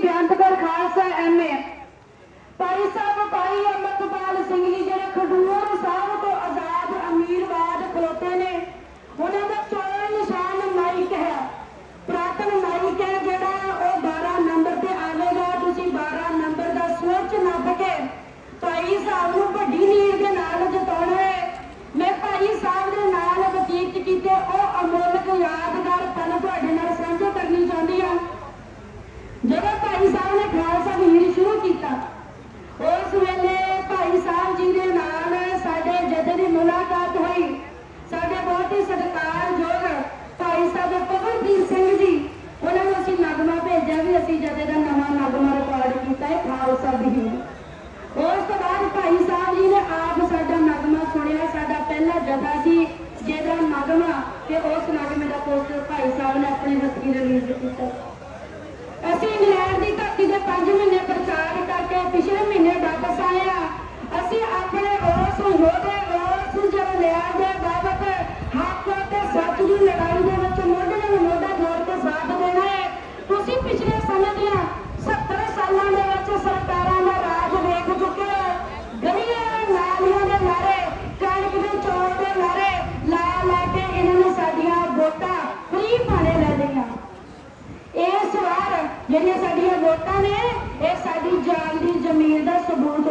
ਦਾਸ ਬੀਬੀ ਬੇਅੰਤਗੜ Khalsa MA Bhai Sahib ਭਾਈ M Singh ji ਜਿਹੜੇ ਖਡੂਰ ਸਾਹਿਬ ਤੋਂ ਆਜ਼ਾਦ ਅਮੀਰਵਾਦ ਖਲੋਤੇ ਨੇ ਉਹਨਾਂ ਦਾ ਚੋਣ ਨਿਸ਼ਾਨ ਮਾਈਕ ਹੈ ਪ੍ਰਾਤਨ ਮਾਈਕ ਹੈ ਜਿਹੜਾ ਉਹ 12 ਨੰਬਰ ਤੇ ਆਵੇਗਾ ਤੁਸੀਂ 12 ਨੰਬਰ ਦਾ ਸਵਿਚ ਨੱਪ ਕੇ ਭਾਈ ਸਾਹਿਬ ਨੂੰ ਵੱਡੀ ਲੀਡ ਦੇ ਨਾਲ ਜਿਤਾਉਣਾ ਹੈ ਮੈਂ ਭਾਈ ਸਾਹਿਬ ਦੇ ਨਾਲ ਬਤੀਤ ਕੀਤੇ ਉਹ ਅਮੋਲਕ ਯਾਦਗਾਰ ਪਲ ਤੁਹਾਡੇ ਨਾਲ ਸਾਂਝੇ ਕਰਨੀ ਚਾਹੁੰਦੀ ਹਾਂ ਜਦੋਂ ਭਾਈ ਸਾਹਿਬ ਨੇ ਖਾਲਸਾ ਵੀਰ ਸ਼ੁਰੂ ਕੀਤਾ ਉਸ ਵੇਲੇ ਭਾਈ ਸਾਹਿਬ ਜੀ ਦੇ ਨਾਲ ਸਾਡੇ ਜਥੇ ਦੀ ਮੁਲਾਕਾਤ ਹੋਈ ਸਾਡੇ ਬਹੁਤ ਹੀ ਸਤਿਕਾਰਯੋਗ ਭਾਈ ਸਾਹਿਬ ਪਵਨਦੀਪ ਸਿੰਘ ਜੀ ਉਹਨਾਂ ਨੂੰ ਅਸੀਂ ਨਗਮਾ ਭੇਜਿਆ ਵੀ ਅਸੀਂ ਜਥੇ ਦਾ ਨਵਾਂ ਨਗਮਾ ਰਿਕਾਰਡ ਕੀਤਾ ਹੈ ਖਾਲਸਾ ਵੀਰ ਉਸ ਤੋਂ ਬਾਅਦ ਭਾਈ ਸਾਹਿਬ ਜੀ ਨੇ ਆਪ ਸਾਡਾ ਨਗਮਾ ਸੁਣਿਆ, ਸਾਡਾ ਪਹਿਲਾ ਜਥਾ ਸੀ ਜਿਹਦਾ ਨਗਮਾ ਤੇ ਉਸ ਨਗਮੇ ਦਾ ਪੋਸਟਰ ਭਾਈ ਸਾਹਿਬ ਨੇ ਆਪਣੇ ਹੱਥੀਂ ਰਿਲੀਜ਼ ਕੀਤਾ। ਵੋਟਾਂ ਫ੍ਰੀ ਪਾਣੇ ਲੈ ਲਈਆਂ। ਇਸ ਵਾਰ ਜਿਹੜੀਆਂ ਸਾਡੀਆਂ ਵੋਟਾਂ ਨੇ, ਇਹ ਸਾਡੀ ਜਾਨ ਦੀ ਜ਼ਮੀਨ ਦਾ ਸਬੂਤ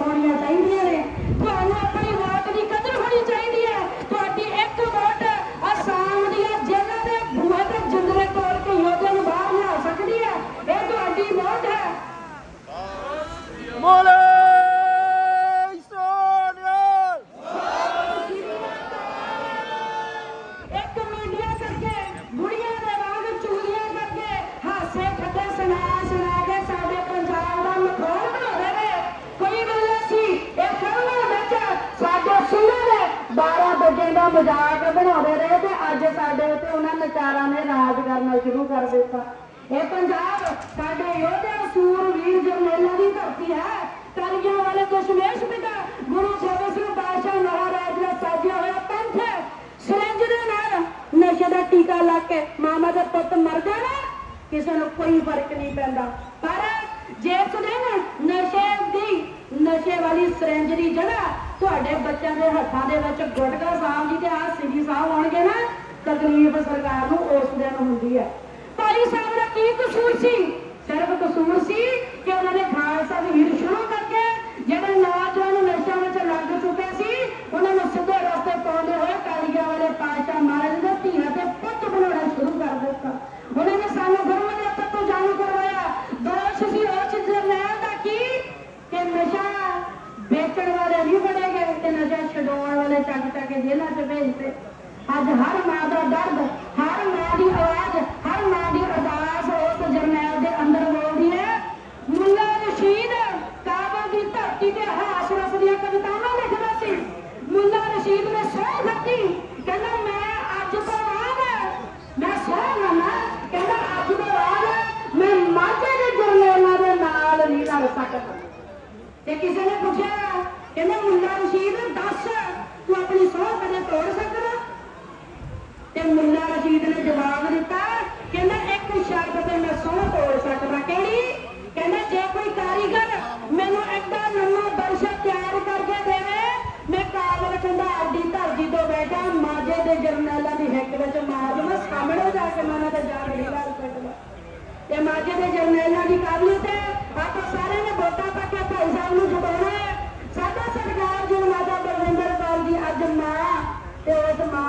ਮਜ਼ਾਕ ਬਣਾਉਂਦੇ ਰਹੇ ਤੇ ਅੱਜ ਸਾਡੇ ਉੱਤੇ ਉਹਨਾਂ ਨਚਾਰਾਂ ਨੇ ਰਾਜ ਕਰਨਾ ਸ਼ੁਰੂ ਕਰ ਦਿੱਤਾ। ਇਹ ਪੰਜਾਬ ਸਾਡੇ ਯੋਧੇ ਸੂਰਵੀਰ ਜਰਨੈਲਾਂ ਦੀ ਧਰਤੀ ਹੈ। ਕਲਗੀਆਂ ਵਾਲੇ ਦਸ਼ਮੇਸ਼ ਪਿਤਾ ਗੁਰੂ ਗੋਬਿੰਦ ਸਿੰਘ ਪਾਤਸ਼ਾਹ ਮਹਾਰਾਜ ਦਾ ਸਾਜਿਆ ਹੋਇਆ ਪੰਥ ਹੈ। ਦੇ ਨਾਲ ਨਸ਼ੇ ਦਾ ਟੀਕਾ ਲਾ ਕੇ ਮਾਮਾ ਦਾ ਪੁੱਤ ਮਰ ਜਾਣਾ, ਕਿਸੇ ਨੂੰ ਕੋਈ ਫ਼ਰਕ ਨਹੀਂ ਪੈਂਦਾ। ਪਰ ਜਿਸ ਦਿਨ ਨਸ਼ੇ ਨਸ਼ੇ ਵਾਲੀ ਸਿਰੰਜ ਦੀ ਜਗ੍ਹਾ ਤੁਹਾਡੇ ਬੱਚਿਆਂ ਦੇ ਹੱਥਾਂ ਦੇ ਵਿੱਚ ਗੁਟਕਾ ਸਾਹਿਬ ਜੀ ਤੇ ਆਹ ਸਿੱਧੀ ਸਾਹਿਬ ਆਉਣਗੇ ਨਾ, ਤਕਲੀਫ ਸਰਕਾਰ ਨੂੰ ਉਸ ਦਿਨ ਹੁੰਦੀ ਹੈ। ਭਾਈ ਸਾਹਿਬ ਦਾ ਕੀ ਕਸੂਰ ਸੀ ਸਿਰਫ ਕਸੂਰ ਸੀ ਕਿ ਉਹਨਾਂ ਨੇ ਖਾਲਸਾ ਦੀ ਹੀਰ ਸ਼ੁਰੂ ਕਰਕੇ ਜਿਹੜੇ ਨੌਜਵਾਨ ਨਸ਼ਿਆਂ ਵਿੱਚ ਲੱਗ ਚੁੱਕੇ ਸੀ ਉਹਨਾਂ ਨੂੰ ਸਿੱਧੇ ਰਸਤੇ ਪਾਉਂਦੇ ਹੋਏ ਕਾਲੀਆ ਵਾਲੇ ਪਾਤਸ਼ਾਹ ਮਹਾਰਾਜ ਦੇ ਧੀਆਂ ਤੇ ਪੁੱਤ ਬਣਾਉਣਾ ਸ਼ੁਰੂ ਕਰ ਦਿੱਤਾ ਉਹਨਾਂ ਨੇ ਸਾਨੂੰ ਗੁਰੂ ਦੇ ਪੱਤ ਤੋਂ ਜਾਣੂ ਕਰਵਾਇਆ ਦੋਸ਼ ਸੀ ਉਸ ਜਰਨੈਲ ਦਾ ਕੀ ਕਿ ਨਸ਼ਾ ਵੇਚਣ ਵਾਲੇ ਨਹੀਂ ਬਣੇ ਗਏ ਤੇ ਨਸ਼ਾ ਛਡਾਉਣ ਵਾਲੇ ਚੱਕ ਚੱਕ ਕੇ ਜੇਲ੍ਹਾਂ 'ਚ ਭੇਜਦੇ ਅੱਜ ਹਰ ਮਾਂ ਦਾ ਦਰਦ, ਹਰ ਮਾਂ ਦੀ ਆਵਾਜ਼, ਹਰ ਮਾਂ ਦੀ ਅਰਦਾਸ ਉਸ ਜਰਨੈਲ ਦੇ ਅੰਦਰ ਬੋਲਦੀ ਹੈ ਮੁੱਲਾ ਰਸ਼ੀਦ ਕਾਬਲ ਦੀ ਧਰਤੀ ਤੇ ਹਾਸ ਰਸ ਦੀਆਂ ਕਵਿਤਾਵਾਂ ਲਿਖਦਾ ਸੀ ਮੁੱਲਾ ਰਸ਼ੀਦ ਨੇ ਸਹੁੰ ਖਾਧੀ ਕਹਿੰਦਾ ਮੈਂ ਅੱਜ ਤੋਂ ਬਾਅਦ ਮੈਂ ਸਹੁੰ ਖਾਣਾ ਕਹਿੰਦਾ ਅੱਜ ਤੋਂ ਬਾਅਦ ਮੈਂ ਮਾਝੇ ਦੇ ਜਰਨੈਲਾਂ ਦੇ ਨਾਲ ਨਹੀਂ ਲੜ ਸਕਦਾ ਤੇ ਕਿਸੇ ਨੇ ਪੁੱਛਿਆ ਕਹਿੰਦਾ ਮੁੱਲਾ ਰਸ਼ੀਦ ਦੱਸ ਤੂੰ ਆਪਣੀ ਸਹੁੰ ਕਦੇ ਤੋੜ ਸਕਦਾ ਤੇ ਮੁੱਲਾ ਰਸ਼ੀਦ ਜਵਾਬ ਦਿੱਤਾ। ਕਹਿੰਦਾ, ਇੱਕ ਸ਼ਰਤ ਤੇ ਮੈਂ ਸਹੁੰ ਤੋੜ ਸਕਦਾ। ਕਿਹੜੀ? ਕਹਿੰਦਾ, ਜੇ ਕੋਈ ਕਾਰੀਗਰ ਮੈਨੂੰ ਐਡਾ ਲੰਮਾ ਬਰਸ਼ਾ ਤਿਆਰ ਕਰਕੇ ਦੇਵੇ, ਮੈਂ ਕਾਬਲ ਕੰਧਾਰ ਦੀ ਧਰਤੀ ਤੋਂ ਬੈਠਾ, ਮਾਝੇ ਦੇ ਜਰਨੈਲਾਂ ਦੀ ਹਿੱਕ ਵਿੱਚ ਮਾਰ ਮੈਂ ਸਾਹਮਣੇ ਜਾ ਕੇ ਮੈਂ ਤੇ ਜਾ ਕੇ ਗੱਲ ਕਰਦਾ ਤੇ ਮਾਝੇ ਦੇ ਜਰਨੈਲਾਂ ਦੀ ਕਾਬਲੀਅਤ ਹੈ। ਆਪਾਂ ਸਾਰਿਆਂ ਨੇ ਵੋਟਾਂ ਪਾ ਕੇ ਭਾਈ ਸਾਹਿਬ ਨੂੰ ਜਿਤਾਉਣਾ ਹੈ। ਸਾਡਾ ਸਰਕਾਰ ਜੋ ਮਾਤਾ ਬਲਵਿੰਦਰ ਕੌਰ ਦੀ ਅੱਜ ਮਾਂ ਤੇ ਉਸ ਮਾਂ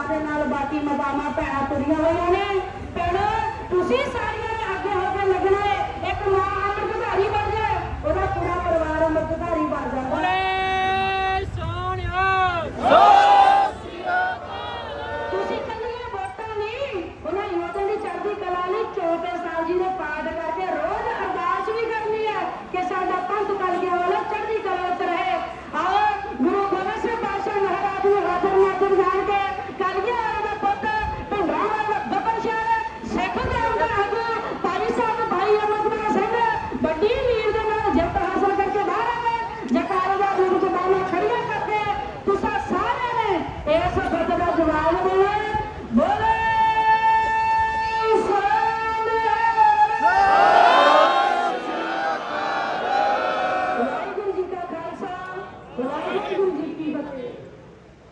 ਬਾਕੀ ਮਾਤਾਵਾਂ ਭੈਣਾਂ ਤੁਰੀਆਂ ਹੋਈਆਂ ਨੇ। ਭੈਣੋ ਤੁਸੀਂ ਸਾਰੀਆਂ ਨੇ ਅੱਗੇ ਹੋ ਕੇ ਲੱਗਣਾ ਹੈ ਇੱਕ ਮਾਂ ਅੰਮ੍ਰਿਤਧਾਰੀ ਬਣ ਜਾਏ ਉਹਦਾ ਪੂਰਾ ਪਰਿਵਾਰ ਅੰਮ੍ਰਿਤਧਾਰੀ ਬਣ ਜਾਂਦਾ ਮੋਲੇ ਸੋਨਿਆ ਤੁਸੀਂ ਕੱਲੀਆਂ ਵੋਟਾਂ ਨਹੀਂ ਉਹਨਾਂ ਯੋਧਿਆਂ ਦੀ ਚੜ੍ਹਦੀ ਕਲਾ ਲਈ ਚੌਥੇ ਸਾਹਿਬ ਜੀ ਦੇ ਪਾਠ